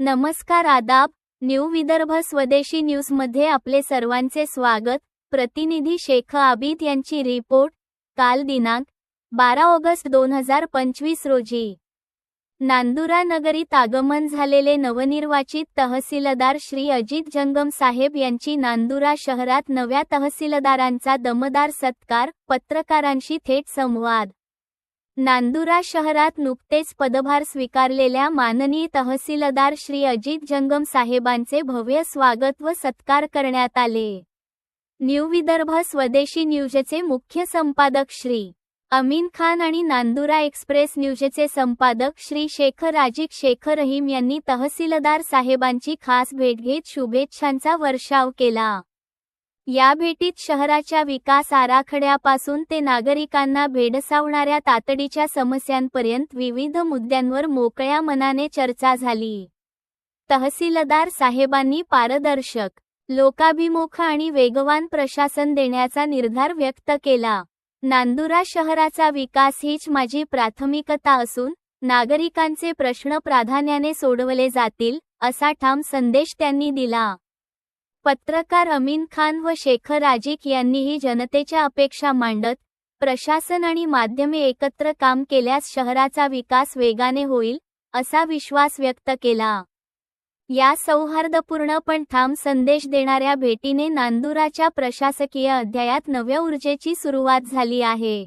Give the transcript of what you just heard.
नमस्कार आदाब न्यू विदर्भ स्वदेशी न्यूजमध्ये आपले सर्वांचे स्वागत. प्रतिनिधी शेख आबिद यांची रिपोर्ट काल दिनांक बारा ऑगस्ट दोन हजार पंचवीस रोजी. नांदुरा नगरीत आगमन झालेले नवनिर्वाचित तहसीलदार श्री अजित जंगम साहेब यांची नांदुरा शहरात नव्या तहसीलदारांचा दमदार सत्कार पत्रकारांशी थेट संवाद. नांदुरा शहरात नुकतेच पदभार स्वीकारलेल्या माननीय तहसीलदार श्री अजित जंगम साहेबांचे भव्य स्वागत व सत्कार करण्यात आले. न्यू विदर्भ स्वदेशी न्यूजचे मुख्य संपादक श्री अमीन खान आणि नांदुरा एक्सप्रेस न्यूजचे संपादक श्री शेखर राजिक शेखर रहीम यांनी तहसीलदार साहेबांची खास भेट घेत शुभेच्छांचा वर्षाव केला. या भेटीत शहराच्या विकास आराखड्यापासून ते नागरिकांना भेडसावणाऱ्या तातडीच्या समस्यांपर्यंत विविध मुद्द्यांवर मोकळ्या मनाने चर्चा झाली. तहसीलदार साहेबांनी पारदर्शक लोकाभिमुख आणि वेगवान प्रशासन देण्याचा निर्धार व्यक्त केला. नांदुरा शहराचा विकास हीच माझी प्राथमिकता असून नागरिकांचे प्रश्न प्राधान्याने सोडवले जातील असा ठाम संदेश त्यांनी दिला. पत्रकार अमीन खान व शेखर राजिक यांनीही जनतेच्या अपेक्षा मांडत प्रशासन आणि माध्यमे एकत्र काम केल्यास शहराचा विकास वेगाने होईल असा विश्वास व्यक्त केला. या सौहार्दपूर्ण पण ठाम संदेश देणाऱ्या भेटीने नांदुराच्या प्रशासकीय अध्यायात नव्या ऊर्जेची सुरुवात झाली आहे.